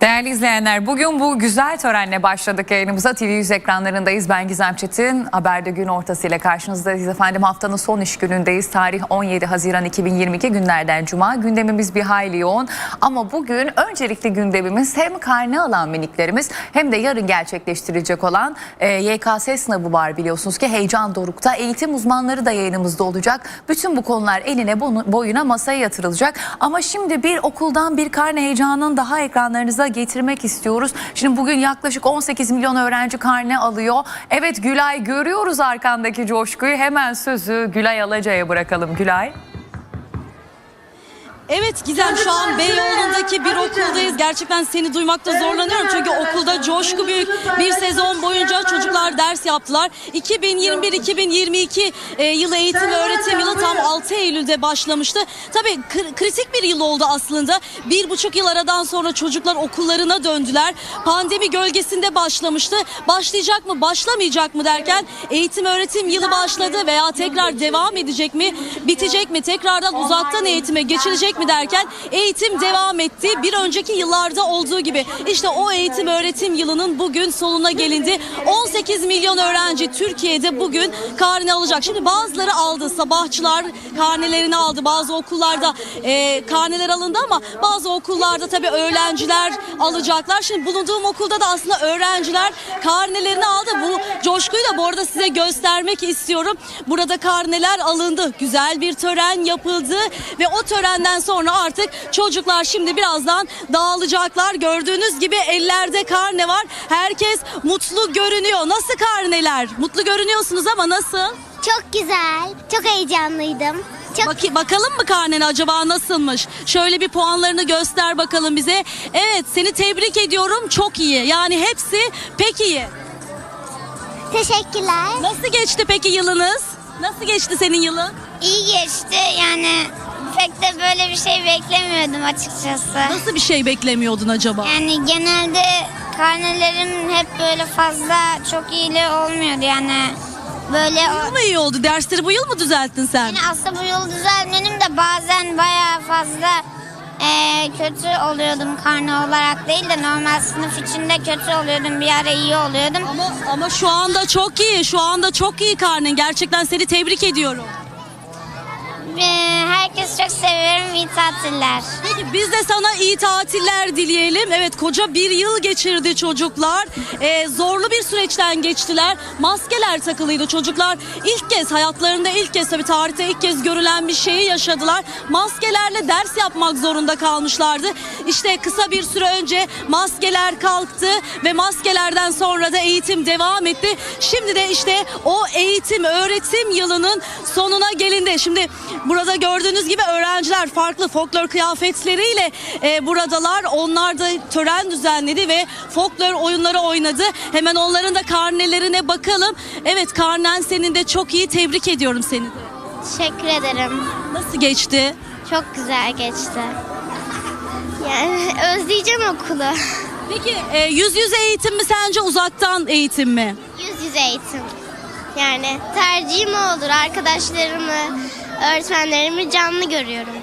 Değerli izleyenler bugün bu güzel törenle başladık yayınımıza. TV100 ekranlarındayız. Ben Gizem Çetin. Haberde gün ortasıyla karşınızdayız efendim. Haftanın son iş günündeyiz. Tarih 17 Haziran 2022 günlerden Cuma. Gündemimiz bir hayli yoğun. Ama bugün öncelikli gündemimiz hem karne alan miniklerimiz hem de yarın gerçekleştirecek olan e, YKS sınavı var biliyorsunuz ki heyecan dorukta. Eğitim uzmanları da yayınımızda olacak. Bütün bu konular eline boyuna masaya yatırılacak. Ama şimdi bir okuldan bir karne heyecanının daha ekranlarınıza getirmek istiyoruz. Şimdi bugün yaklaşık 18 milyon öğrenci karne alıyor. Evet Gülay görüyoruz arkandaki coşkuyu. Hemen sözü Gülay Alaca'ya bırakalım. Gülay. Evet Gizem şu an Beyoğlu'ndaki bir okuldayız. Gerçekten seni duymakta zorlanıyorum çünkü okulda coşku büyük. Bir sezon boyunca çocuklar ders yaptılar. 2021-2022 e, yılı eğitim öğretim yılı tam 6 Eylül'de başlamıştı. Tabii kri- kritik bir yıl oldu aslında. Bir buçuk yıl aradan sonra çocuklar okullarına döndüler. Pandemi gölgesinde başlamıştı. Başlayacak mı başlamayacak mı derken eğitim öğretim yılı başladı veya tekrar devam edecek mi bitecek mi tekrardan uzaktan eğitime geçilecek mi derken eğitim devam etti. Bir önceki yıllarda olduğu gibi işte o eğitim öğretim yılının bugün sonuna gelindi. 18 milyon öğrenci Türkiye'de bugün karne alacak. Şimdi bazıları aldı sabahçılar karnelerini aldı bazı okullarda e, karneler alındı ama bazı okullarda tabii öğrenciler alacaklar. Şimdi bulunduğum okulda da aslında öğrenciler karnelerini aldı. Bu coşkuyu da bu arada size göstermek istiyorum. Burada karneler alındı. Güzel bir tören yapıldı ve o törenden sonra artık çocuklar şimdi birazdan dağılacaklar. Gördüğünüz gibi ellerde karne var. Herkes mutlu görünüyor. Nasıl karneler? Mutlu görünüyorsunuz ama nasıl? Çok güzel. Çok heyecanlıydım. Çok Baki, bakalım mı karnen acaba nasılmış? Şöyle bir puanlarını göster bakalım bize. Evet seni tebrik ediyorum çok iyi. Yani hepsi pek iyi. teşekkürler. Nasıl geçti peki yılınız? Nasıl geçti senin yılın? İyi geçti. Yani pek de böyle bir şey beklemiyordum açıkçası. Nasıl bir şey beklemiyordun acaba? Yani genelde karnelerim hep böyle fazla çok iyili olmuyordu yani. Böyle o- Yıl mı iyi oldu? Dersleri bu yıl mı düzelttin sen? yani aslında bu yol düzelmenim de bazen bayağı fazla eee, kötü oluyordum karne olarak değil de normal sınıf içinde kötü oluyordum. Bir ara iyi oluyordum. Ama, ama şu anda çok iyi. Şu anda çok iyi karnen. Gerçekten seni tebrik ediyorum. Eee, herkesi çok seviyorum. İyi tatiller. Peki biz de sana iyi tatiller dileyelim. Evet koca bir yıl geçirdi çocuklar. Ee, zorlu bir süreçten geçtiler. Maskeler takılıydı çocuklar. İlk kez hayatlarında ilk kez tabii tarihte ilk kez görülen bir şeyi yaşadılar. Maskelerle ders yapmak zorunda kalmışlardı. İşte kısa bir süre önce maskeler kalktı ve maskelerden sonra da eğitim devam etti. Şimdi de işte o eğitim öğretim yılının sonuna gelindi. Şimdi burada gördüğünüz gibi öğrenciler farklı folklor kıyafetleriyle e, buradalar. Onlar da tören düzenledi ve folklor oyunları oynadı. Hemen onların da karnelerine bakalım. Evet karnen senin de çok iyi. Tebrik ediyorum seni de. Teşekkür ederim. Nasıl geçti? Çok güzel geçti. Yani özleyeceğim okulu. Peki e, yüz yüze eğitim mi sence uzaktan eğitim mi? Yüz yüze eğitim. Yani tercihim o olur. Arkadaşlarımı, öğretmenlerimi canlı görüyorum.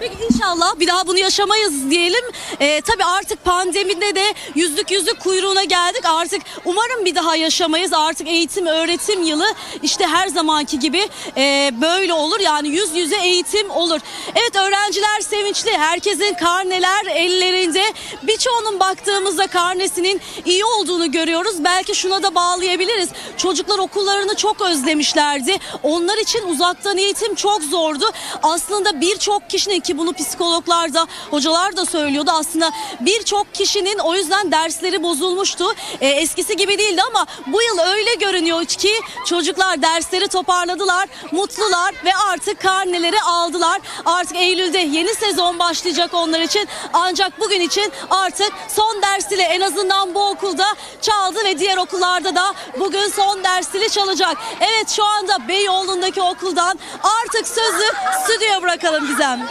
Peki inşallah bir daha bunu yaşamayız diyelim. Ee, tabii artık pandemide de yüzlük yüzlük kuyruğuna geldik. Artık umarım bir daha yaşamayız. Artık eğitim öğretim yılı işte her zamanki gibi e, böyle olur. Yani yüz yüze eğitim olur. Evet öğrenciler sevinçli. Herkesin karneler ellerinde. Birçoğunun baktığımızda karnesinin iyi olduğunu görüyoruz. Belki şuna da bağlayabiliriz. Çocuklar okullarını çok özlemişlerdi. Onlar için uzaktan eğitim çok zordu. Aslında birçok kişinin ki bunu psikologlar da hocalar da söylüyordu. Aslında birçok kişinin o yüzden dersleri bozulmuştu. Ee, eskisi gibi değildi ama bu yıl öyle görünüyor ki çocuklar dersleri toparladılar, mutlular ve artık karneleri aldılar. Artık Eylül'de yeni sezon başlayacak onlar için. Ancak bugün için artık son dersile en azından bu okulda çaldı ve diğer okullarda da bugün son dersili çalacak. Evet şu anda Beyoğlu'ndaki okuldan artık sözü stüdyoya bırakalım Gizem.